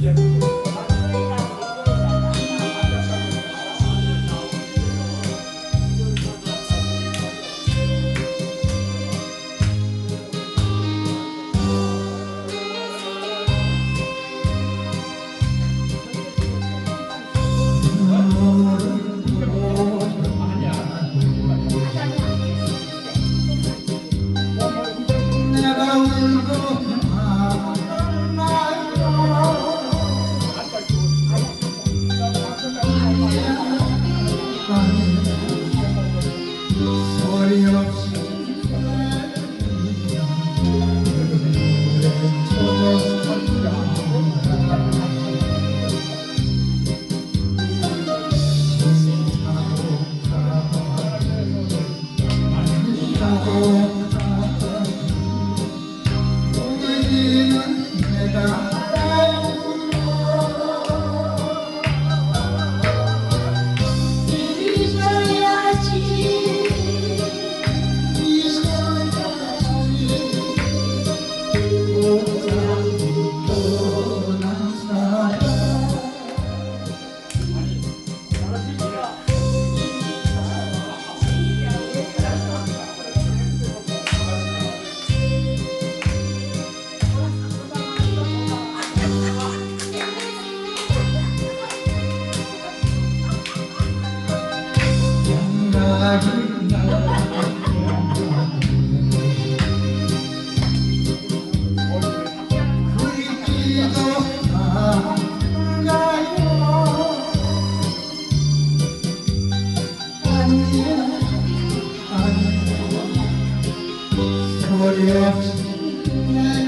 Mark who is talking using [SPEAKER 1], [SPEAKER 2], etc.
[SPEAKER 1] Yeah. now 그 소리 없이